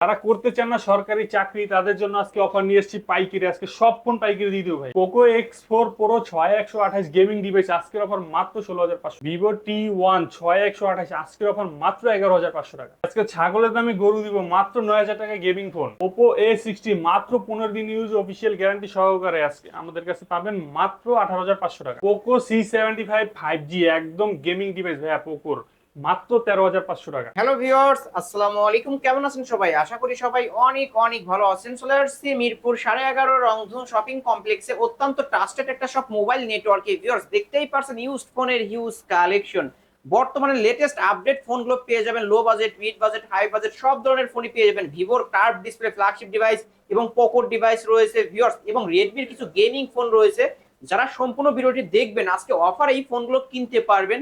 তারা করতে চান না সরকারি চাকরি, তাদের জন্য আজকে অফার নিয়ে এসেছি পাইকারি। আজকে সব ফোন পাইকারি দিয়ে দেবো ভাই। পোকো এক্স ফোর প্রো ছয় একশো আঠাশ গেমিং ডিভাইস আজকের অফার মাত্র ষোলো হাজার পাঁচশো। ভিভো টি ওয়ান ছয় একশো আঠাশ, আজকের অফার মাত্র এগারো হাজার পাঁচশো টাকা। আজকে ছাগলের দামে গরু দিব মাত্র নয় হাজার টাকা gaming phone Oppo A sixty মাত্র পনেরো দিন ইউজ অফিসিয়াল গ্যারান্টি সহকারে আজকে আমাদের কাছে পাবেন মাত্র আঠারো হাজার পাঁচশো টাকা। Poco C seventy five five G একদম গেমিং ডিভাইস ভাইয়া পোকোর মাত্র তেরো হাজার পাঁচশো টাকা। হ্যালো ভিউয়ার্স আসসালামু আলাইকুম। কেমন আছেন সবাই? আশা করি সবাই অনেক অনেক ভালো আছেন। চলে আসছি মিরপুর সাড়ে এগারো রংধন শপিং কমপ্লেক্সে অত্যন্ত ট্রাস্টেড একটা সব মোবাইল নেটওয়ার্কে ভিউয়ার্স দেখতেই পারছেন ইউজ ফোনের হিউজ কালেকশন বর্তমানে লেটেস্ট আপডেট ফোনগুলো পেয়ে যাবেন। Low budget mid budget high budget সব ধরনের ফোনই পেয়ে যাবেন। ভিভোর কার্ভ ডিসপ্লে ফ্ল্যাগশিপ ডিভাইস এবং পোকোর ডিভাইস রয়েছে। ভিউয়ার্স এবং রেডমির কিছু গেমিং ফোন রয়েছে। যারা সম্পূর্ণ ভিডিওটি দেখবেন, আজকে অফার এই ফোনগুলো কিনতে পারবেন।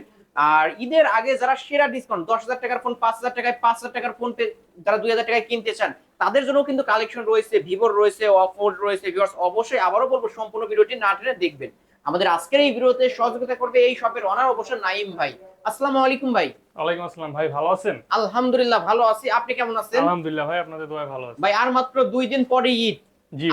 আর ঈদের আগে যারা সেরা ডিসকাউন্ট দশ হাজার টাকার ফোন পাঁচ হাজার টাকায় পাঁচ হাজার টাকার ফোন যারা দুই হাজার টাকায় কিনতে চান তাদের জন্য কিন্তু কালেকশন রয়েছে ভিভোর রয়েছে অফোর রয়েছে ভিউয়ার্স অবশ্যই আবারও বলব সম্পূর্ণ ভিডিওটি না টেনে দেখবেন। আমাদের আজকের এই ভিডিওতে সহযোগিতা করবে এই শপের অনার অবশ্যই নাইম ভাই। আসসালামু আলাইকুম ভাই। ওয়ালাইকুম আসসালাম ভাই ভালো আছেন? আলহামদুলিল্লাহ ভালো আছি। আপনি কেমন আছেন? আলহামদুলিল্লাহ ভাই আপনাদের দোয়া ভালো আছে। ভাই আর মাত্র দুই দিন পরে ঈদ।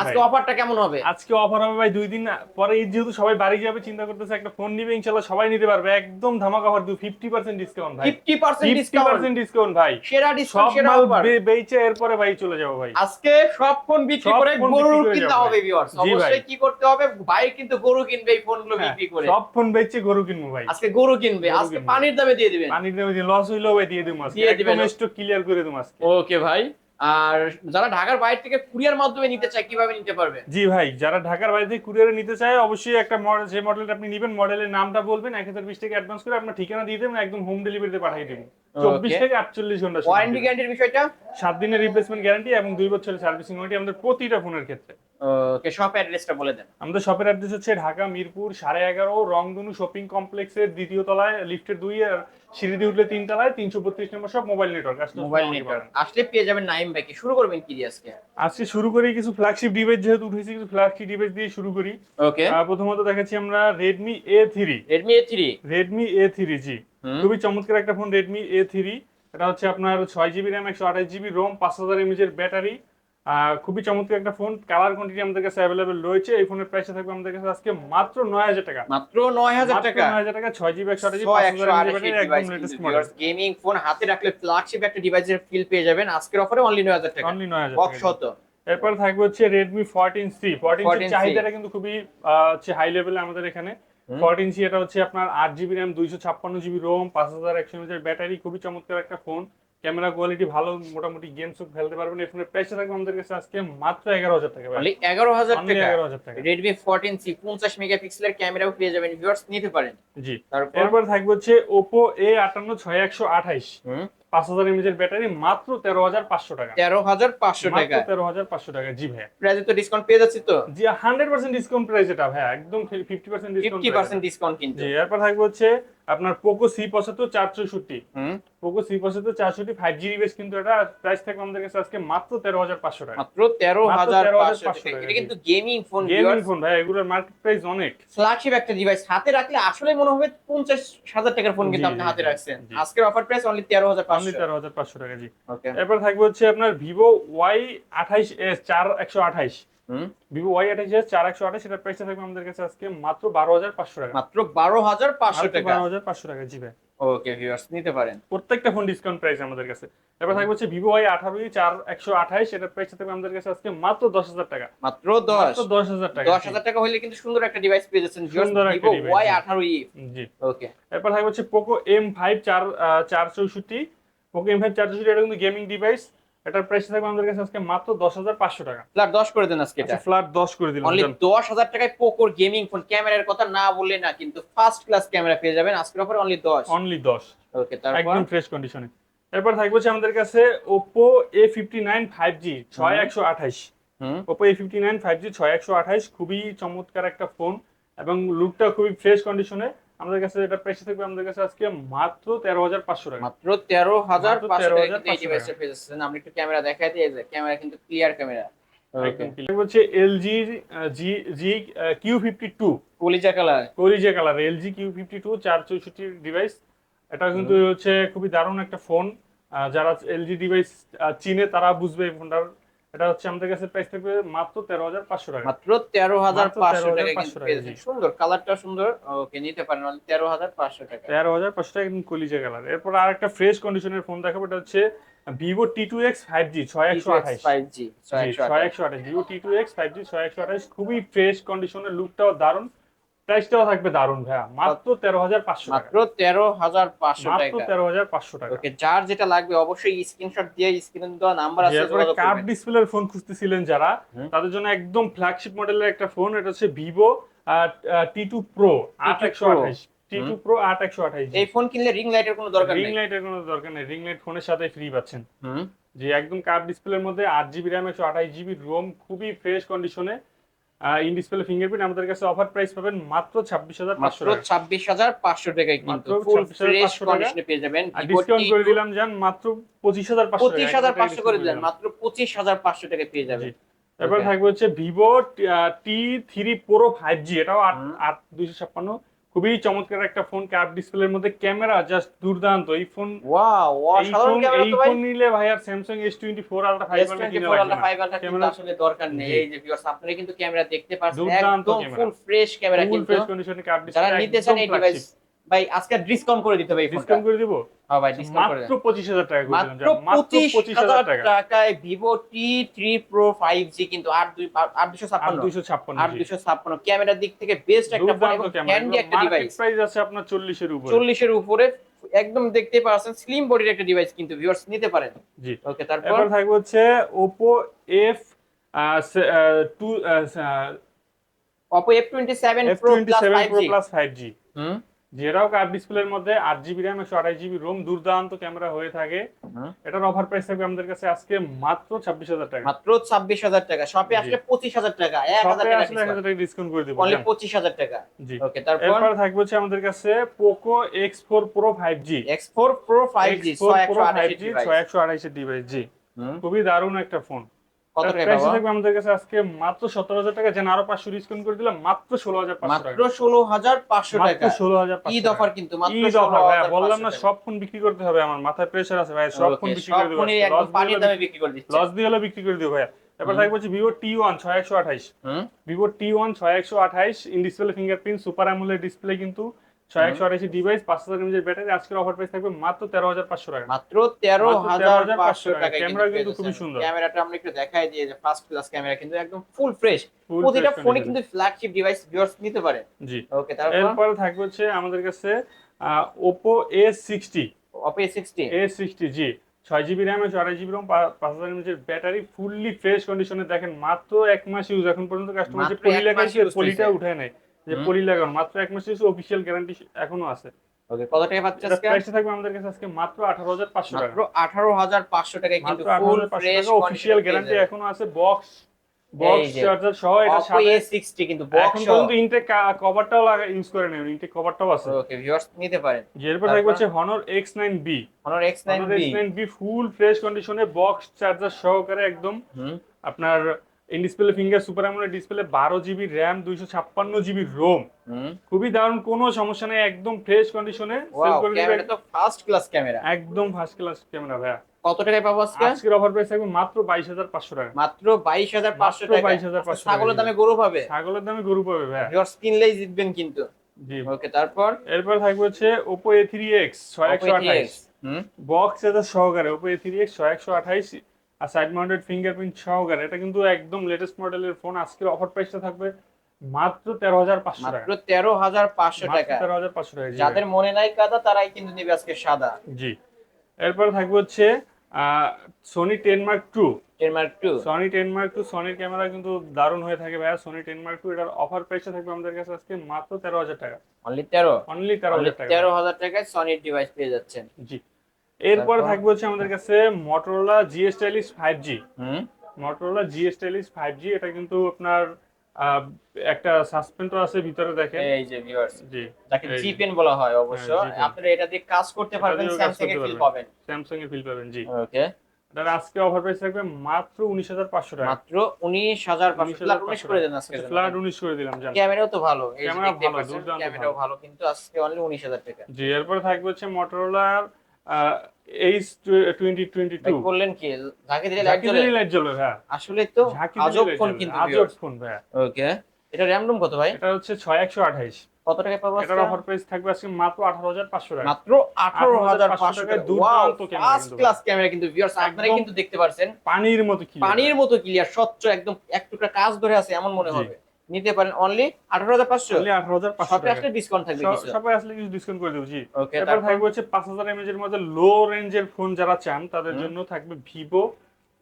আজকে অফারটা কেমন হবে? আজকে অফার হবে ভাই দুই দিন পরে যেহেতু সবাই বাড়ি যাবে চিন্তা করতেছে একটা ফোন নিবে ইনশাল্লাহ সবাই নিতে পারবে। একদম ধামাকা অফার দিও ফিফটি পার্সেন্ট ডিসকাউন্ট ভাই। Fifty percent fifty discount discount ভাই। সেরা ডিসকাউন্ট সেরা অফার বেচে এরপরে ভাই চলে যাব ভাই। আজকে সব ফোন বিক্রি করে গরু কিনতে হবে ভিউয়ার্স অবশ্যই কি করতে হবে? ভাই কিন্তু গরু কিনবে এই ফোনগুলো হ্যাঁ, বিক্রি করে। সব ফোন বেচে গরু কিনবো ভাই। আজকে গরু কিনবে। আজকে পানির দামে দিয়ে দিবেন। পানির দামে যে লস হইল ভাই দিয়ে দেবো আজকে। একদম স্টক ক্লিয়ার করে দেবো আজকে। ওকে ভাই। আর যারা ঢাকার বাইরে থেকে কুরিয়ার মাধ্যমে নিতে চায় কীভাবে নিতে পারবে? জি ভাই যারা ঢাকার বাইরে থেকে কুরিয়ারে নিতে চায় অবশ্যই একটা মডেল যে মডেলটা আপনি নেবেন। মডেলের নামটা বলবেন এক হাজার বিশ টাকা অ্যাডভান্স করে আপনার ঠিকানা দিয়ে দেবেন একদম হোম ডেলিভারিতে পাঠিয়ে দেবেন। চব্বিশ থেকে আটচল্লিশ ঘণ্টা ওয়ারেন্টি গ্যারান্টির বিষয়টা? সাত দিনের রিপ্লেসমেন্ট গ্যারান্টি এবং দুই বছরের সার্ভিসিং ওয়ারেন্টি আমাদের প্রতিটা ফোনের ক্ষেত্রে। ওকে শপ অ্যাড্রেসটা বলে দেন। আমাদের শপের অ্যাড্রেস হচ্ছে ঢাকা মিরপুর সাড়ে এগারো রংধনু শপিং কমপ্লেক্সের দ্বিতীয় তলায় লিফটের দুই আর সিঁড়ি দিয়ে উঠলে তিন তলায় তিনশো বত্রিশ নম্বর সব মোবাইল নেটওয়ার্ক মোবাইল নেটওয়ার্ক আসলে পেয়ে যাবেন নাইম ভাইকে। শুরু করবেন কি দিয়ে আজকে? আজকে শুরু করি কিছু ফ্ল্যাগশিপ ডিভাইস যেহেতু উঠেছে কিছু ফ্ল্যাগশিপ ডিভাইস দিয়ে শুরু করি। ওকে প্রথমত দেখাচ্ছি আমরা Redmi A three Redmi A three Redmi A three জি। খুবই চমৎকার একটা ফোন রেডমি এ থ্রি এটা হচ্ছে আপনার ছয় জিবি র্যাম একশো আঠাশ জিবি রোম পাঁচ হাজার এমএজ এমএচের ব্যাটারি খুবই চমৎকার একটা ফোন কালার কোয়ান্টিটি আমাদের কাছে অ্যাভেলেবেল রয়েছে। এই ফোনের প্রাইসটা থাকবে আমাদের কাছে আজকে মাত্র নয় হাজার টাকা। মাত্র নয় হাজার টাকা। 9000 টাকা 6 জিবি 128 জিবি ছয় 5000 একশো একদম লেটেস্ট মডেল গেমিং ফোন হাতে রাখলে ফ্ল্যাগশিপ একটা ডিভাইসের ফিল পেয়ে যাবেন। আজকের অফারে অনলি নয় হাজার টাকা। অনলি 9000 বক্স টাকা। শত এরপর থাকবে হচ্ছে Redmi 14C 14C 14C চাহিদাটা কিন্তু খুবই হচ্ছে হাই লেভেলে আমাদের এখানে। 14C এটা হচ্ছে আপনার 8 GB RAM 256 GB ROM 5100 mAh battery খুবই চমৎকার একটা ফোন ক্যামেরা কোয়ালিটি ভালো মোটামুটি গেমস খেলতে পারবেন। এই ফোনের প্রাইসটা থাকবে আমাদের কাছে আজকে মাত্র 11000 টাকা অনলি এগারো হাজার টাকা। 11000 টাকা। রেডমি ফোরটিন সি পঞ্চাশ মেগাপিক্সেলের ক্যামেরাও পেয়ে যাবেন ভিউয়ার্স নিতে পারেন। জি। তারপর? এরপর থাকবে হচ্ছে Oppo A58 6128 হুম, 5000 mAh ব্যাটারি মাত্র 13500 টাকা। তেরো হাজার পাঁচশো টাকা। 13500 টাকা জি ভাই প্রাইজে তো ডিসকাউন্ট পেয়ে যাচ্ছি তো? জি হান্ড্রেড পার্সেন্ট ডিসকাউন্ট প্রাইস এটা ভাই একদম fifty percent discount fifty percent discount কিন্তু। এরপর থাকবে হচ্ছে আপনার পোকো সি পঁচাত্তর চার চৌষট্টি পোকো সি পঁচাত্তর চারষট্টি ফাইভ জি ডিভাইস কিন্তু এটা প্রাইস থাকবে আমাদের কাছে আজকে মাত্র তেরো হাজার পাঁচশো টাকা। মাত্র তেরো হাজার পাঁচশো টাকা। কিন্তু গেমিং ফোন গেমিং ফোন ভাই এগুলোর মার্কেট প্রাইস অনেক। ফ্ল্যাগশিপ একটা ডিভাইস হাতে রাখলে আসলে মনে হবে পঞ্চাশ হাজার টাকার ফোন কিন্তু আপনি হাতে রাখছেন। আজকের অফার প্রাইস অনলি তেরো হাজার পাঁচশো। তেরো হাজার পাঁচশো টাকা জি। এরপর থাকবে হচ্ছে আপনার ভিভো ওয়াই আঠাইশ এস চার একশো আঠাইশ ভিভো ওয়াই আঠাইশ এস চার একশো আঠাইশ এটার প্রাইসটা থাকবে আমাদের কাছে আজকে মাত্র বারো হাজার পাঁচশো টাকা। মাত্র বারো হাজার পাঁচশো টাকা। বারো হাজার পাঁচশো টাকা জি ভাই। ওকে ভিউয়ার্স নিতে পারেন। প্রত্যেকটা ফোন ডিসকাউন্ট প্রাইস আমাদের কাছে। এবার থাকবে হচ্ছে ভিভো ওয়াই আঠারো চার একশো আঠাইশ এটার প্রাইস থাকবে আমাদের কাছে আজকে মাত্র দশ হাজার টাকা। মাত্র দশ। দশ হাজার টাকা দশ হাজার টাকা হলে কিন্তু সুন্দর একটা ডিভাইস পেয়ে যাচ্ছেন সুন্দর একটা ওয়াই জি। আঠারো ই জি। ওকে এরপর থাকবে হচ্ছে পোকো এম ফাইভ চার চার চৌষট্টি। পোকো এম ফাইভ চার চৌষট্টি এটা কিন্তু গেমিং ডিভাইস এটার প্রাইস থাকবে আমাদের কাছে আজকে মাত্র দশ হাজার পাঁচশো টাকা। ফ্ল্যাট দশ করে দেন আজকে এটা। ফ্ল্যাট দশ করে দিলাম অনলি যান। দশ হাজার টাকায় পোকোর গেমিং ফোন ক্যামেরার কথা না বললে না কিন্তু ফার্স্ট ক্লাস ক্যামেরা পেয়ে যাবেন আজকের অফার অনলি দশ। অনলি দশ। ওকে তারপর? একদম ফ্রেশ কন্ডিশনে এরপর থাকবে হচ্ছে আমাদের কাছে Oppo A fifty nine five G ছয় একশো আঠাইশ Oppo A fifty nine five G ছয় একশো আঠাইশ খুবই চমৎকার একটা ফোন এবং লুকটা খুবই ফ্রেশ কন্ডিশনে আমাদের কাছে এটা প্রাইস থাকবে আমাদের কাছে আজকে মাত্র তেরো হাজার পাঁচশো টাকা। মাত্র তেরো হাজার মাত্র পাঁচশো টাকা 13,500 কিন্তু এই ডিভাইসটা পেয়ে যাচ্ছেন। আমরা একটু ক্যামেরা দেখাই দিয়ে ক্যামেরা কিন্তু ক্লিয়ার ক্যামেরা। হচ্ছে LG G G Q fifty two কলিজা কালার কলিজা colour LG Q fifty two চার চৌষট্টি ডিভাইস এটা কিন্তু হচ্ছে খুবই দারুণ একটা ফোন যারা এলজি ডিভাইস চিনে তারা বুঝবে এই ফোনটার এটা হচ্ছে আমাদের কাছে প্রাইস থাকবে মাত্র তেরো হাজার পাঁচশো টাকা। মাত্র তেরো হাজার মাত্র পাঁচশো টাকা কিন্তু। সুন্দর কালারটা সুন্দর ওকে নিতে পারেন তেরো হাজার পাঁচশো টাকা। তেরো হাজার পাঁচশো টাকা কিন্তু কলিজা কালার এরপর আরেকটা ফ্রেশ কন্ডিশনের ফোন দেখাবো এটা হচ্ছে Vivo T two X five G ছয় একশো আঠাইশ ফাইভ জি ছয় একশো আঠাশ। Vivo T two X five G ছয় একশো আঠাশ খুবই ফ্রেশ কন্ডিশনের লুকটাও দারুণ। প্রাইসটাও থাকবে দারুণ ভাইয়া। মাত্র তেরো হাজার পাঁচশো টাকা। মাত্র তেরো হাজার পাঁচশো মাত্র তেরো হাজার পাঁচশো টাকা। ওকে যার যেটা লাগবে অবশ্যই স্ক্রিনশট দিয়ে স্ক্রিন দেওয়া নাম্বার আছে কার্ভ। ডিসপ্লের ফোন খুঁজতেছিলেন যারা তাদের জন্য একদম ফ্ল্যাগশিপ মডেলের একটা ফোন এটা হচ্ছে ভিভো টি টু প্রো আট একশো। আঠাইশ টি টু প্রো আট একশো আঠাইশ এই ফোন কিনলে রিং লাইটের কোনো দরকার রিং লাইটের কোনো দরকার নেই। রিং লাইট ফোনের সাথে ফ্রি পাচ্ছেন। যে একদম কার্ভ ডিসপ্লের মধ্যে আট জিবি র্যাম একশো আঠাশ জিবি রোম খুবই ফ্রেশ কন্ডিশনে ইন ডিসপ্লে ফিঙ্গারপ্রিন্ট আমাদের কাছে অফার প্রাইস পাবেন মাত্র ছাব্বিশ হাজার পাঁচশো মাত্র টাকা। ছাব্বিশ হাজার পাঁচশো টাকায় কিন্তু ফুল ফ্রেশ। কন্ডিশনে পেয়ে যাবেন। ডিসকাউন্ট করে দিলাম যান মাত্র পঁচিশ হাজার পাঁচশো পঁচিশ হাজার পাঁচশো করে দিলেন মাত্র পঁচিশ হাজার পাঁচশো টাকা পেয়ে যাবেন। তারপর. থাকবে হচ্ছে Vivo T three pro five G এটাও আট আট দুইশো ছাপ্পান্ন। খুবই চমৎকার একটা ফোন ক্যাপ ডিসপ্লের মধ্যে ক্যামেরা জাস্ট দুর্দান্ত। এই ফোন ওয়াও এই অসাধারণ ফোন ক্যামেরা তো ভাই। ফোন নিলে ভাই আর Samsung S twenty four ultra five কিনে। কিন্তু ক্যামেরা- আসলে দরকার নেই। এই যে ভিউয়ার্স আপনারা কিন্তু ক্যামেরা দেখতে পাচ্ছেন একদম full fresh camera full fresh কন্ডিশনে যারা ডিসপ্লে নিতে চান এই ডিভাইস ভাই আজকে ডিসকাউন্ট করে দিতে হবে ফোনটা ডিসকাউন্ট করে দিব? হ্যাঁ ভাই ডিসকাউন্ট করে মাত্র দেন। পঁচিশ হাজার টাকা করে দিলাম মাত্র যান। মাত্র পঁচিশ পঁচিশ হাজার হাজার টাকা। টাকায় Vivo T three pro five G কিন্তু আট দুই আট দুশো আর ছাপ্পান্ন দুইশো ছাপ্পান্ন আট দুশো ছাপ্পান্ন। ক্যামেরার দিক থেকে বেস্ট একটা ফোন এবং হ্যান্ডি একটা ডিভাইস প্রাইস আছে আপনার চল্লিশের উপরে। চল্লিশের উপরে। একদম দেখতে পাচ্ছেন স্লিম বডির একটা ডিভাইস কিন্তু ভিউয়ার্স নিতে পারেন। জি। ওকে তারপর? এরপর থাকবে হচ্ছে Oppo F two Oppo F twenty seven F pro twenty plus seven five pro G plus five G যেটাও কার্ভ ডিসপ্লের মধ্যে আট জিবি র্যাম একশো আঠাশ জিবি রোম দুর্দান্ত ক্যামেরা হয়ে থাকে। এটার অফার প্রাইস থাকবে আমাদের কাছে আজকে মাত্র ছাব্বিশ হাজার টাকা। মাত্র ছাব্বিশ হাজার টাকা। শপে। আসলে পঁচিশ হাজার টাকা এক হাজার টাকা ডিসকাউন্ট করে দেবো অনলি জান। পঁচিশ হাজার টাকা। জি। ওকে তারপর? থাকবে হচ্ছে আমাদের কাছে Poco X four pro five G X four pro five G ছয় একশো ফাইভ আঠাশি জি ছয় একশো আঠাইশের ডিভাইস জি। খুবই দারুণ একটা ফোন কত টাকা প্রাইস থাকবে আমাদের কাছে আজকে মাত্র সতেরো হাজার টাকা। যেন আরও পাঁচশো ডিসকাউন্ট করে দিলাম মাত্র ষোলো হাজার পাঁচশো মাত্র টাকা ষোলো হাজার পাঁচশো মাত্র টাকা। ষোলো হাজার ঈদ অফার কিন্তু মাত্র ঈদ অফার ভাই বললাম না সব ফোন বিক্রি করতে হবে আমার মাথায় প্রেশার আছে ভাই সব ফোন বিক্রি করে দেবো। ফোনই একদম পানির দামে বিক্রি করে দিচ্ছে। লস দিয়ে হলে বিক্রি করে দিও ভাই এরপর হুম। থাকবে হচ্ছে ভিভো টি ওয়ান ছয় একশো আঠাইশ ভিভো টি ওয়ান ছয় একশো আঠাইশ ইন ডিসপ্লে ফিঙ্গারপ্রিন্ট সুপার অ্যামুলের ডিসপ্লে কিন্তু ছয় একশো ডিভাইস পাঁচ হাজার এমএজের ব্যাটারি আজকের অফার প্রাইস থাকবে মাত্র তেরো হাজার পাঁচশো টাকা। মাত্র তেরো হাজার পাঁচশো টাকা। ক্যামেরা কিন্তু খুবই সুন্দর। ক্যামেরাটা আমরা একটু দেখাই দিয়ে যে ফার্স্ট ক্লাস ক্যামেরা কিন্তু একদম ফুল ফ্রেশ প্রতিটা ফোনে কিন্তু ফ্ল্যাগশিপ ডিভাইস ভিউয়ার্স নিতে পারে। জি। ওকে তারপর? এরপরে থাকবে হচ্ছে আমাদের কাছে Oppo A sixty Oppo A sixty A sixty জি। ছয় জিবি র্যাম আছে আড়াই জিবি রোম পাঁচ হাজার এমএচের ব্যাটারি ফুললি ফ্রেশ কন্ডিশনে দেখেন মাত্র এক মাস ইউজ এখন পর্যন্ত কাস্টমার যে মাত্র পলি লাগাইছে পলিটা করেছে। উঠে নেয় যে। পলি লাগানো মাত্র এক মাস ইউজ অফিসিয়াল গ্যারান্টি এখনও আছে। ওকে কত টাকা পাচ্ছে আজকে? প্রাইসটা থাকবে আমাদের কাছে আজকে মাত্র আঠারো হাজার পাঁচশো টাকা। মাত্র টাকায় কিন্তু ফুল ফ্রেশ অফিসিয়াল গ্যারান্টি এখনও আছে বক্স বক্স চার্জার সহ এটা সাথে এ সিক্সটি কিন্তু এখন বক্স পর্যন্ত ইনটেক কভারটাও লাগা ইউজ করে ইনটেক কভারটাও আছে। ওকে ভিউয়ার্স নিতে পারেন। এরপর থাকবে হচ্ছে ফুল ফ্রেশ কন্ডিশনে বক্স চার্জার সহকারে একদম আপনার in display finger super amoled display বারো জিবি র্যাম দুইশো ছাপ্পান্ন জিবি রোম খুবই দারুণ কোনো সমস্যা নেই একদম ফ্রেশ কন্ডিশনে ফার্স্ট ক্লাস ক্যামেরা একদম ফার্স্ট ক্লাস ক্যামেরা ভাইয়া। কত টাকায় পাবো আজকে? আজকের অফার প্রাইস থাকবে মাত্র 22500 টাকা। মাত্র 22500 টাকা। 22500 আচ্ছা, ছাগলের দামে গরু পাবে? ছাগলের দামে গরু পাবে ভাই ভিউয়ার্স কিনলেই জিতবেন কিন্তু। জি। ওকে তারপর? এরপর থাকবে হচ্ছে Oppo A3X 6128 হুম। বক্স এটা সহকারে Oppo A3X 6128 আর সাইড মাউন্টেড ফিঙ্গারপ্রিন্ট সহকারে এটা কিন্তু একদম লেটেস্ট মডেলের ফোন আজকের অফার প্রাইসটা থাকবে মাত্র তেরো হাজার পাঁচশো টাকা। মাত্র তেরো হাজার পাঁচশো টাকা। তেরো হাজার পাঁচশো টাকা যাদের মনে নাই কাদা তারাই কিন্তু নেবে আজকে সাদা। জি। এরপর থাকবে হচ্ছে Sony ten mark two ten mark two Sony ten mark two সনির camera কিন্তু দারুণ হয়ে থাকে ভাইয়া। সোনি টেন মার্ক টু এটার অফার প্রাইসটা থাকবে আমাদের কাছে আজকে মাত্র তেরো হাজার টাকা। অনলি তেরো? অনলি তেরো হাজার টাকা। তেরো হাজার টাকায় সনির ডিভাইস পেয়ে যাচ্ছেন। জি। এরপরে? থাকবে হচ্ছে আমাদের কাছে Motorola G stylish five G হুম? Motorola G stylish five G এটা কিন্তু আপনার একটা সাসপেন্ডও আছে ভিতরে দেখেন। এই যে ভিউয়ার্স জি যাকে জি পেন বলা হয় অবশ্য। হ্যাঁ, Pen। আপনারা এটা দিয়ে কাজ করতে পারবেন স্যামসাং এর ফিল পাবেন। স্যামসাং এর ফিল পাবেন জি। ওকে। এটার আজকে অফার প্রাইস থাকবে মাত্র উনিশ হাজার পাঁচশো টাকা। মাত্র উনিশ হাজার পাঁচশো। ফ্ল্যাট উনিশ করে দেন আজকে ফ্ল্যাট উনিশ করে দিলাম জান। ক্যামেরাও তো ভালো ক্যামেরা ভালো, ক্যামেরাও ভালো। কিন্তু আজকে অনলি উনিশ হাজার টাকা। জি এরপরে থাকবে হচ্ছে মটোরোলার এইচ টোয়েন্টি টোয়েন্টি টু করলেন কি? ঝাঁকি দিলে লাইট জ্বলবে ভাইয়া। আসলে তো আজব ফোন কিন্তু আজব ফোন ভাইয়া। ওকে এটা র্যাম রুম কত ভাই? এটা হচ্ছে ছয় একশো আঠাইশ। কত টাকায় পাবো এটার অফার প্রাইস থাকবে আজকে মাত্র টাকা। মাত্র পাঁচশো 18,500 টাকা। দুর্দান্ত camera ফার্স্ট ক্লাস ক্যামেরা কিন্তু ভিউয়ার্স আপনারা কিন্তু দেখতে পারছেন। পানির মতো কি পানির মতো ক্লিয়ার স্বচ্ছ একদম এক টুকরা কাজ ধরে আছে এমন মনে হবে। নিতে পারেন অনলি আঠারো হাজার পাঁচশো। আঠারো হাজার সবে আসলে ডিসকাউন্ট থাকবে কিছু। সবাই আসলে কিছু ডিসকাউন্ট করে দেবো জি। তারপর? থাকবে হচ্ছে পাঁচ হাজার এমএজ এর মধ্যে লো রেঞ্জের ফোন যারা চান তাদের জন্য থাকবে Vivo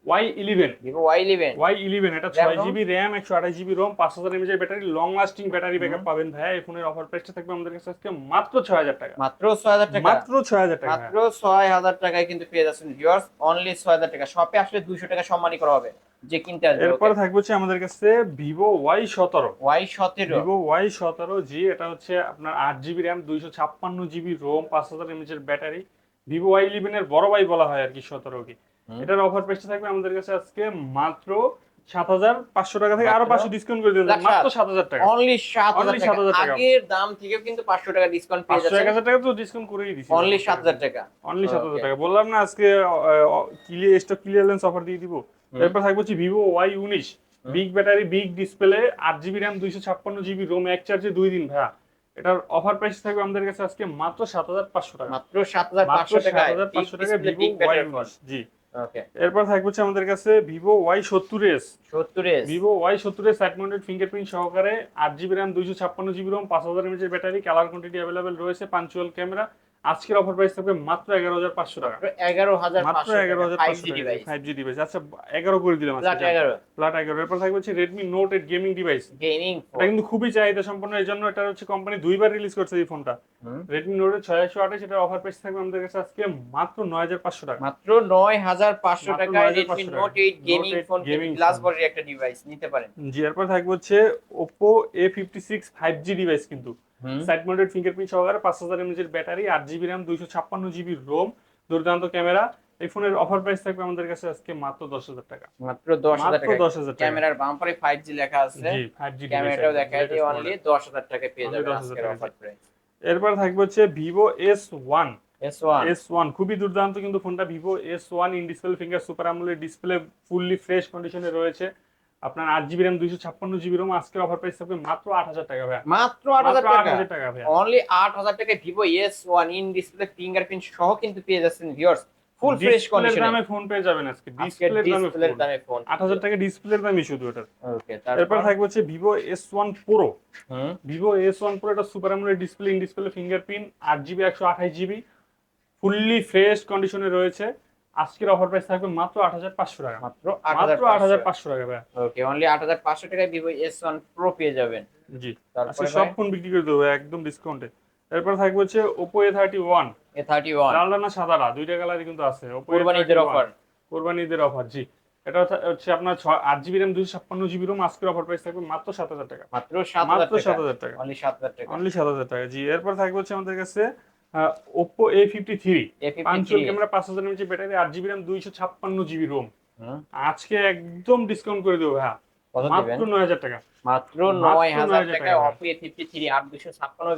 Y eleven Vivo Y eleven Y eleven এটা RAM ছয় ROM? জিবি র্যাম একশো আঠাশ জিবি রোম পাঁচ হাজার এমএজ এর battery long lasting battery backup পাবেন ভাই এই ফোনের অফার প্রাইসটা থাকবে আমাদের কাছে আজকে মাত্র ছয় হাজার টাকা। মাত্র ছয় হাজার টাকা? মাত্র ছয় হাজার টাকা। মাত্র ছয় হাজার টাকায় কিন্তু পেয়ে যাচ্ছেন ভিউয়ার্স অনলি ছয় হাজার টাকা। শপে আসলে দুইশো টাকা সম্মানী করা হবে। যে কিনতে আসবে এরপর থাকবে হচ্ছে আমাদের কাছে ভিভো ওয়াই সতেরো। ওয়াই সতেরো। ভিভো ওয়াই সতেরো জি এটা হচ্ছে আপনার আট জিবি র্যাম দুইশো ছাপ্পান্ন জিবি রোম পাঁচ হাজার এমএচ এর ব্যাটারি। ভিভো ওয়াই ইলেভেন এর বড় ভাই বলা হয় আর কি সতেরো কি এটার অফার প্রাইসটা থাকবে আমাদের কাছে আজকে মাত্র সাত হাজার পাঁচশো টাকা থেকে আরও? পাঁচশো ডিসকাউন্ট করে দিতে লাখ মাত্র সাত। হাজার টাকা। অনলি সাত হাজার টাকা। 7,000 টাকা। আগের দাম থেকেও কিন্তু পাঁচশো টাকা ডিসকাউন্ট পেয়ে পাঁচশো এক হাজার টাকা তো ডিসকাউন্ট করেই দিচ্ছি অনলি সাত হাজার টাকা। অনলি সাত হাজার. টাকা। বললাম না আজকে ক্লিয়ার স্টক ক্লিয়ারেন্স অফার দিয়ে দিব। এরপর থাকবে হচ্ছে ভিভো ওয়াই উনিশ। বিগ ব্যাটারি বিগ ডিসপ্লে আট জিবি র্যাম দুইশো ছাপ্পান্ন জিবি রোম এক চার্জে দুই দিন। ভাইয়া এটার অফার প্রাইস থাকবে আমাদের কাছে আজকে মাত্র সাত হাজার পাঁচশো টাকা। মাত্র সাত হাজার পাঁচশো সাত টাকা হাজার পাঁচশো টাকা ভিভো ওয়াই উনিশ। জি। এরপর থাকবে হচ্ছে আমাদের কাছে ভিভো ওয়াই সত্তর এস সত্তর এস ভিভো ওয়াই সত্তর এস সাইড মাউন্টেড ফিঙ্গারপ্রিন্ট সহকারে আট জিবি র্যাম দুইশো ছাপ্পান্ন জিবি রোম পাঁচ হাজার এমএচের ব্যাটারি কালার কোয়ান্টিটি অ্যাভেলেবেল রয়েছে পাঞ্চুয়াল ক্যামেরা আজকের অফার প্রাইস থাকবে মাত্র এগারো হাজার পাঁচশো টাকা। এগারো হাজার মাত্র এগারো হাজার পাঁচশো ফাইভ জি ডিভাইস আচ্ছা এগারো করে দিলাম ফ্ল্যাট এগারো। এরপর থাকবে হচ্ছে Redmi note eight gaming device gaming এটা কিন্তু খুবই চাহিদা সম্পন্ন এই জন্য এটা হচ্ছে কোম্পানি দুইবার রিলিজ করছে এই ফোনটা রেডমি নোট ছয় একশো আঠাশ এটার অফার প্রাইস থাকবে আমাদের কাছে আজকে মাত্র নয় হাজার পাঁচশো টাকা। মাত্র নয় হাজার পাঁচশো 9,500 রেডমি টাকা। Note eight gaming phone glass. বডির একটা ডিভাইস নিতে পারেন। জি এরপর থাকবে হচ্ছে Oppo A fifty six five G device কিন্তু। সাইড মাউন্টেড ফিঙ্গারপ্রিন্ট সহকারে পাঁচ হাজার এমএচ এর ব্যাটারি আট জিবি র্যাম দুইশো ছাপ্পান্ন জিবি রোম দুর্দান্ত ক্যামেরা এই ফোনের অফার প্রাইস থাকবে আমাদের কাছে আজকে মাত্র দশ হাজার টাকা। মাত্র দশ হাজার টাকা দশ হাজার টাকা। ক্যামেরাটাও বাম্পারে ফাইভ জি লেখা আছে। ফাইভ জি ক্যামেরাটাও দেখা যায় অনলি দশ হাজার টাকা পেয়ে 10,000 আজকের টাকা। অফার প্রাইস এরপর থাকবে হচ্ছে Vivo S one S one খুবই দুর্দান্ত কিন্তু ফোনটা Vivo S one in display finger super আমলের ডিসপ্লে ফুললি ফ্রেশ কন্ডিশনে রয়েছে। আপনার আট জিবি র্যাম দুইশো ছাপ্পান্ন জিবি রোম আজকের অফার প্রাইস থাকবে মাত্র আট হাজার টাকা ভাই মাত্র আট হাজার টাকা। টাকা ভাই অনলি আট হাজার টাকায় Vivo S one in display fingerprint সহ কিন্তু পেয়ে যাচ্ছেন ভিউয়ার্স ফুল ফ্রেশ কন্ডিশনে দামে ফোন পেয়ে যাবেন আজকে। ডিসপ্লের দামে ফোন দামে ফোন আট হাজার টাকা ডিসপ্লের দামই শুধু এটা ওকে তারপর? থাকবে হচ্ছে ভিভো এস ওয়ান প্রো হুম। ভিভো এস ওয়ান প্রো এটা সুপার আমলের ডিসপ্লে ইন ডিসপ্লে ফিঙ্গারপ্রিন্ট আট জিবি একশো আঠাশ জিবি ফুললি ফ্রেশ কন্ডিশনে রয়েছে। আজকের অফার প্রাইস থাকবে মাত্র আট হাজার পাঁচশো টাকা। মাত্র আট হাজার মাত্র আট হাজার পাঁচশো। টাকা ভাইয়া। ওকে অনলি আট হাজার পাঁচশো টাকায় ভিভো এস ওয়ান প্রো পেয়ে যাবেন। জি। তারপরে সব ফোন বিক্রি করে দেবো একদম ডিসকাউন্টে এরপর থাকবে হচ্ছে Oppo A thirty one A thirty one লালডা না সাদাটা দুইটা কালারই কিন্তু আছে। ওপো কোরবানিদের অফার কোরবানিদের অফার জি। এটা হচ্ছে- আপনার আট জিবি র্যাম দুইশো ছাপ্পান্ন জিবি রোম আজকের অফার প্রাইস থাকবে মাত্র সাত হাজার টাকা। মাত্র মাত্র সাত টাকা। হাজার টাকা। অনলি সাত হাজার টাকা। অনলি সাত হাজার টাকা জি। এরপর থাকবে হচ্ছে আমাদের কাছে ওপো এ ফিফটি থ্রি পাঁচশো ক্যামেরা পাঁচ হাজার এমএচ ব্যাটারি আট জিবি র্যাম দুইশো ছাপ্পান্ন জিবি রোম আজকে একদম ডিসকাউন্ট করে দেবো হ্যাঁ কত মাত্র দিবেন? নয় হাজার টাকা। মাত্র মাত্র 9,000 টাকা। অপি ফিফটি থ্রি আট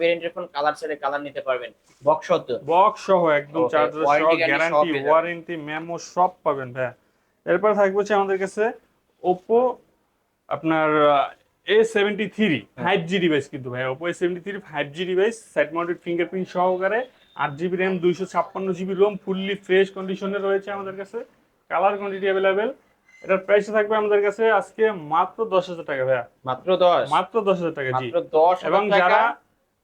ভেরিয়েন্টের ফোন কালার ছেড়ে কালার নিতে পারবেন। বক্স সদ্য বক্স সহ একদম চার্জার সহ warranty guarantee সব গ্যারান্টি ওয়ারেন্টি মেমো সব পাবেন ভাইয়া। এরপর থাকবে হচ্ছে আমাদের কাছে আপনার A seventy three five G device কিন্তু ভাই Oppo A seventy three five G device side mounted fingerprint সহকারে আট জিবি র্যাম দুইশো ছাপ্পান্ন জিবি রোম ফুললি ফ্রেশ কন্ডিশনে রয়েছে আমাদের কাছে। কালার কোয়ান্টিটি অ্যাভেলেবেল এটার প্রাইস থাকবে আমাদের কাছে আজকে মাত্র দশ হাজার টাকা ভাইয়া। মাত্র দশ? মাত্র দশ হাজার টাকা জি। মাত্র দশ এবং যারা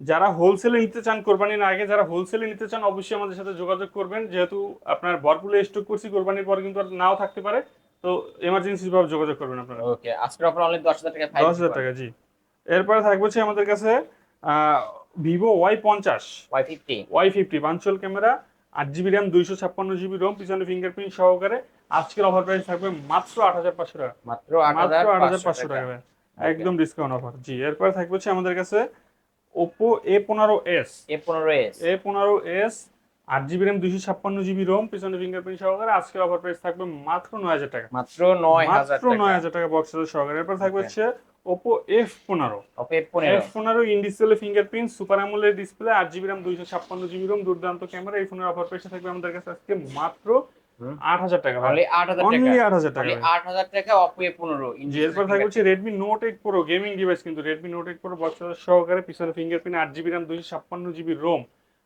যারা হোলসেলে নিতে চান কোরবানির আগে যারা হোলসেলে নিতে চান অবশ্যই আমাদের সাথে যোগাযোগ করবেন। যেহেতু আপনার ভরপুরে স্টক করছি কোরবানির পর কিন্তু আর নাও থাকতে পারে। তো এমার্জেন্সি ভাবে যোগাযোগ করবেন আপনারা। ওকে আজকের অফার অনলি দশ হাজার টাকা দশ হাজার টাকা জি। এরপরে থাকবে হচ্ছে আমাদের কাছে ভিভো ওয়াই পঞ্চাশ। ওয়াই ফিফটি ওয়াই ফিফটি পাঞ্চল ক্যামেরা আট জিবি র্যাম দুইশো ছাপ্পান্ন জিবি রোম পিছনে ফিঙ্গারপ্রিন্ট সহকারে। আজকের অফার প্রাইস থাকবে মাত্র আট হাজার পাঁচশো টাকা। মাত্র মাত্র আট হাজার পাঁচশো টাকা একদম ডিসকাউন্ট অফার জি এরপরে থাকবে হচ্ছে আমাদের কাছে ওপো এ পনেরো এস এ পনেরো এস এ পনেরো এস আট জিবি র্যাম দুইশো ছাপ্পান্ন জিবি রোম পিছনে ফিঙ্গারপ্রিন্ট সহকারে। আজকের অফার প্রাইস থাকবে মাত্র নয় হাজার টাকা। মাত্র নয় হাজার মাত্র নয় টাকা হাজার টাকা বক্স সহকারে। এরপর থাকবে হচ্ছে ওপো এফ পনেরো। এফ পনেরো। এফ পনেরো in display fingerprint super amoled display আট জিবি র্যাম দুইশো ছাপ্পান্ন জিবি রোম দুর্দান্ত ক্যামেরা এই ফোনের অফার প্রাইসে থাকবে আমাদের কাছে আজকে মাত্র। আট হাজার টাকা অনলি আট হাজার অনলি টাকা। আট হাজার টাকা আট হাজার টাকা ওপো এফ পনেরো জি এরপর থাকবে হচ্ছে Redmi note eight pro gaming device কিন্তু Redmi note eight pro box সহকারে পিছনে ফিঙ্গারপ্রিন্ট আট জিবি র্যাম দুইশো ছাপ্পান্ন জিবি রোম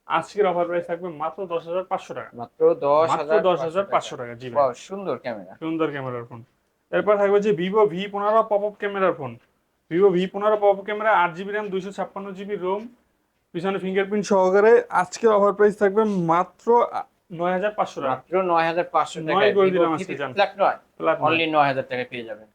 আজকের অফার প্রাইস থাকবে মাত্র দশ হাজার পাঁচশো টাকা। মাত্র দশ হাজার দশ হাজার পাঁচশো টাকা। জি ভাই। সুন্দর ক্যামেরা সুন্দর ক্যামেরার ফোন এরপর থাকবে যে ভিভো ভি পনেরো পপ আপ ক্যামেরার ফোন ভিভো ভি পনেরো পপ আপ ক্যামেরা আট জিবি র্যাম দুইশো ছাপ্পান্ন জিবি রোম পিছনে ফিঙ্গারপ্রিন্ট সহকারে আজকের অফার প্রাইস থাকবে মাত্র নয় হাজার পাঁচশো টাকা। মাত্র নয় হাজার পাঁচশো টাকা নয় করে দিলাম আজকে জান। ফ্ল্যাট নয় অনলি নয়। হাজার টাকা পেয়ে যাবেন।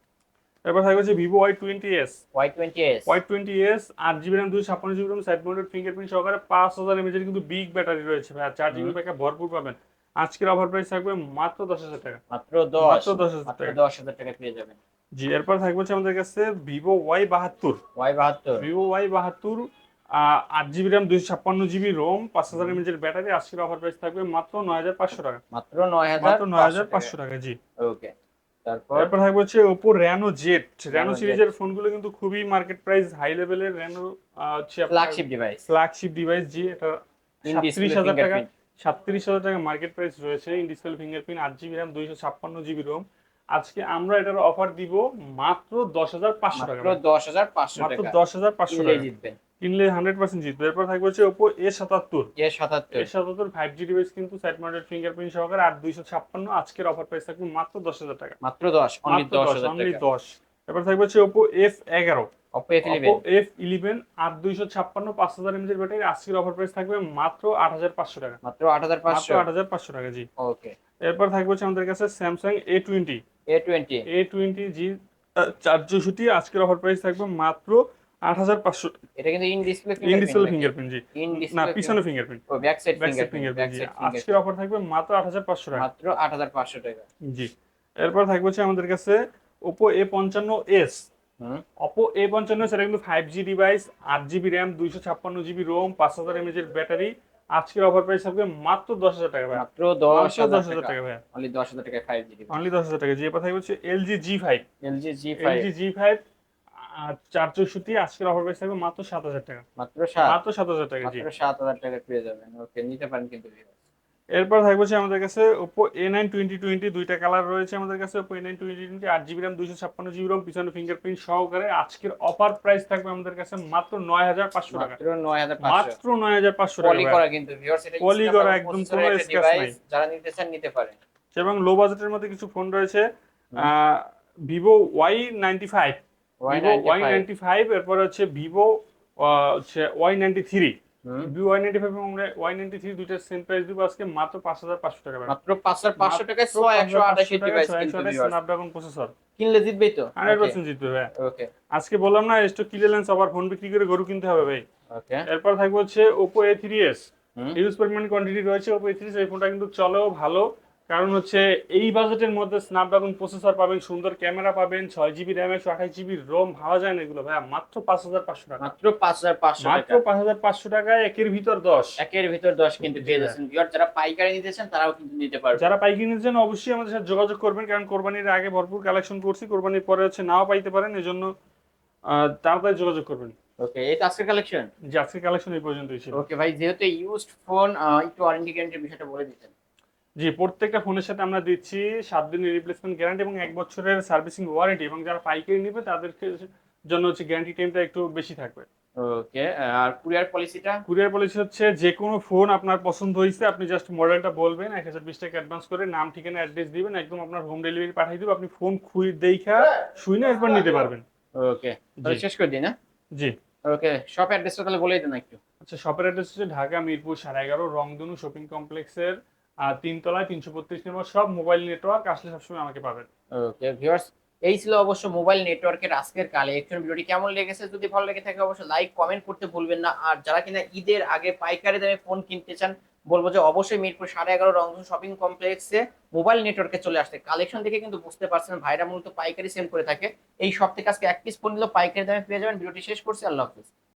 এরপর থাকবে যে Vivo Y twenty S Y twenty S Y twenty S আট জিবি র্যাম দুইশো ছাপ্পান্ন GB ROM side mounted fingerprint সহকারে পাঁচ হাজার এমএজের কিন্তু বিগ ব্যাটারি রয়েছে ভাই চার্জিং। ব্যাকআপ ভরপুর পাবেন। আজকের অফার প্রাইস থাকবে মাত্র দশ হাজার টাকা। মাত্র দশ মাত্র দশ হাজার টাকা। দশ হাজার টাকা পেয়ে যাবেন। জি এরপর থাকবে আমাদের কাছে ভিভো ওয়াই বাহাত্তর। ওয়াই বাহাত্তর। ভিভো ওয়াই বাহাত্তর আট জিবি র্যাম দুইশো ছাপ্পান্ন জিবি রোম পাঁচ হাজার এমএজের ব্যাটারি আজকের অফার প্রাইস থাকবে মাত্র নয় হাজার পাঁচশো টাকা। মাত্র নয় হাজার মাত্র নয় হাজার পাঁচশো টাকা। জি। ওকে তারপর? থাকবে হচ্ছে ওপো র্যানো জেট র্যানো সিরিজের ফোনগুলো কিন্তু খুবই মার্কেট প্রাইস হাই লেভেলের র্যানো হচ্ছে ফ্ল্যাগশিপ ডিভাইস ফ্ল্যাগশিপ ডিভাইস জি এটা সাতত্রিশ হাজার টাকা সাতত্রিশ হাজার টাকা মার্কেট প্রাইস রয়েছে ইন ডিসপ্লে ফিঙ্গারপ্রিন্ট আট জিবি র্যাম দুইশো ছাপ্পান্ন জিবি রোম আজকে আমরা এটার অফার দিব মাত্র দশ হাজার পাঁচশো টাকা। দশ হাজার পাঁচশো মাত্র টাকা। দশ হাজার পাঁচশো টাকা। জিতবেন কিনলে হান্ড্রেড পার্সেন্ট জিতবে। এরপর থাকবে হচ্ছে ওপো এ সাতাত্তর। এ সাতাত্তর। এ সাতাত্তর ফাইভ জি ডিভাইস কিন্তু সাইড মাউন্টেড ফিঙ্গারপ্রিন্ট সহকারে আর দুইশো ছাপ্পান্ন। আজকের অফার প্রাইস থাকবে মাত্র দশ হাজার টাকা। মাত্র দশ মাত্র দশ অনলি দশ। এরপর থাকবে হচ্ছে ওপো এফ এগারো। অপো এফ ইলেভেন আর দুইশো ছাপ্পান্ন পাঁচ হাজার এমএজের ব্যাটারি আজকের অফার প্রাইস থাকবে মাত্র আট হাজার পাঁচশো টাকা। মাত্র আট হাজার পাঁচশো। আট হাজার পাঁচশো টাকা জি। ওকে এরপর থাকবে হচ্ছে আমাদের কাছে Samsung A twenty A twenty A twenty জি চার চৌষট্টি। আজকের অফার প্রাইস থাকবে মাত্র আট হাজার পাঁচশো এটা কিন্তু in display in display fingerprint জি। না পিছনে ফিঙ্গারপ্রিন্ট ও ব্যাক সাইড ফিঙ্গারপ্রিন্ট ফিঙ্গারপ্রিন্ট জি। সাইড অফার থাকবে মাত্র আট হাজার পাঁচশো টাকা। মাত্র আট হাজার পাঁচশো টাকা। জি। এরপর থাকবে হচ্ছে আমাদের কাছে ওপো এ পঞ্চান্ন এস হুম। অপো এ পঞ্চান্ন সেটা কিন্তু ফাইভ জি ডিভাইস আট জিবি র্যাম দুইশো ছাপ্পান্ন জিবি রোম পাঁচ হাজার এমএজ এর ব্যাটারি আজকের অফার প্রাইস থাকবে মাত্র দশ হাজার টাকা ভাই মাত্র দশ হাজার টাকা। ভাই অনলি দশ হাজার টাকা ফাইভ জি অনলি দশ হাজার টাকা। জি এরপর থাকবে হচ্ছে LG G five G G five চার চৌষট্টি আজকের অফার প্রাইস থাকবে মাত্র সাত হাজার টাকা। মাত্র সাত? মাত্র সাত হাজার টাকা জি। মাত্র সাত হাজার টাকা পেয়ে যাবেন। ওকে নিতে পারেন কিন্তু এরপর থাকবে হচ্ছে আমাদের কাছে Oppo A nine twenty twenty দুইটা কালার রয়েছে আমাদের কাছে। Oppo A nine twenty twenty আট জিবি র্যাম দুইশো ছাপ্পান্ন জিবি রোম পিছনে ফিঙ্গারপ্রিন্ট সহকারে আজকের অফার প্রাইস থাকবে আমাদের কাছে মাত্র নয় হাজার পাঁচশো টাকা। মাত্র নয় হাজার পাঁচশো। টাকা কিন্তু করা একদম কোনো device, নাই। যারা নিতে চান নিতে পারেন। এবং লো বাজেটের মধ্যে কিছু ফোন রয়েছে Vivo Y ninety five Y ninety five এরপর হচ্ছে ভিভো হচ্ছে Y ninety three Vivo Y ninety five এবং ওয়াই নাইনটি থ্রি দুইটা সেম প্রাইস দিব আজকে মাত্র পাঁচ হাজার পাঁচশো টাকা মাত্র পাঁচ হাজার পাঁচশো টাকায় ছয় একশো 5500 ডিভাইস 628 কিন্তু viewers। স্ন্যাপড্রাগন প্রসেসর কিনলে জিতবেই তো। হান্ড্রেড পার্সেন্ট জিতবে ভাই ওকে আজকে বললাম না স্টক ক্লিয়ারেন্স আবার ফোন বিক্রি করে গরু কিনতে হবে ভাই। ওকে এরপর থাকবে হচ্ছে Oppo A three S use পরিমাণ কোয়ান্টিটি রয়েছে ওপো এ থ্রি এই ফোনটা কিন্তু চলেও ভালো। কারণ হচ্ছে এই বাজেটের মধ্যে স্ন্যাপড্রাগন প্রসেসর পাবেন সুন্দর ক্যামেরা পাবেন ছয় জিবি র্যাম একশো আঠাশ জিবি রোম ভাবা যায় না এগুলো ভাইয়া মাত্র পাঁচ হাজার পাঁচশো টাকা। মাত্র পাঁচ হাজার পাঁচশো মাত্র পাঁচ হাজার পাঁচশো টাকায় একের ভিতর দশ। একের ভিতর দশ কিন্তু পেয়ে যাচ্ছেন। যারা পাইকারি নিতেছেন তারাও কিন্তু নিতে পারবে। যারা পাইকারি নিতেছেন অবশ্যই আমাদের সাথে যোগাযোগ করবেন কারণ কোরবানির আগে ভরপুর কালেকশন করছি কোরবানির পরে হচ্ছে নাও পাইতে পারেন এজন্য তাড়াতাড়ি যোগাযোগ করবেন। ওকে এই তো আজকের কালেকশন যে আজকের কালেকশন এই পর্যন্তই ছিল। ওকে ভাই যেহেতু ইউজড ফোন একটু ওয়ারেন্টি গ্যারান্টির বিষয়টা বলে দিতেন। জি প্রত্যেকটা ফোনের সাথে আমরা দিচ্ছি সাত দিনের রিপ্লেসমেন্ট গ্যারান্টি এবং এক বছরের সার্ভিসিং ওয়ারেন্টি এবং যারা পাইকারি নেবে তাদের জন্য হচ্ছে গ্যারান্টি টাইমটা একটু বেশি থাকবে। ওকে আর কুরিয়ার পলিসিটা কুরিয়ার পলিসি হচ্ছে যে কোনো ফোন আপনার পছন্দ হয়েছে আপনি জাস্ট মডেলটা বলবেন এক হাজার বিশ টাকা অ্যাডভান্স করে নাম ঠিকানা অ্যাড্রেস দিবেন একদম আপনার হোম ডেলিভারি পাঠিয়ে দেবো আপনি ফোন খুই দেখা শুই না এরপর নিতে পারবেন। ওকে তাহলে শেষ করে দিই না? জি। ওকে শপ অ্যাড্রেসটা তাহলে বলেই দেন একটু। আচ্ছা শপের অ্যাড্রেস হচ্ছে ঢাকা মিরপুর সাড়ে এগারো রংধনু শপিং কমপ্লেক্সের আর তিনতলায় তিনশো বত্রিশ নম্বর সব মোবাইল নেটওয়ার্ক আসলে সবসময় আমাকে পাবেন। ওকে ভিউয়ার্স এই ছিল অবশ্য মোবাইল নেটওয়ার্কের আজকের কালেকশন ভিডিওটি কেমন লেগেছে? যদি ভালো লেগে থাকে, অবশ্যই লাইক কমেন্ট করতে ভুলবেন না। আর যারা কিনা ঈদের আগে পাইকারি দামে ফোন কিনতে চান, বলব যে অবশ্যই মিরপুর সাড়ে এগারো রংধন শপিং কমপ্লেক্সে মোবাইল নেটওয়ার্কে চলে আসতে। কালেকশন দেখে কিন্তু বুঝতে পারছেন, ভাইরা মূলত পাইকারি সেল করে থাকে। এই সব থেকে আজকে এক পিস ফোন নিলেও পাইকারি দামে পেয়ে যাবেন। ভিডিওটি শেষ করছি, আল্লাহ হাফিজ।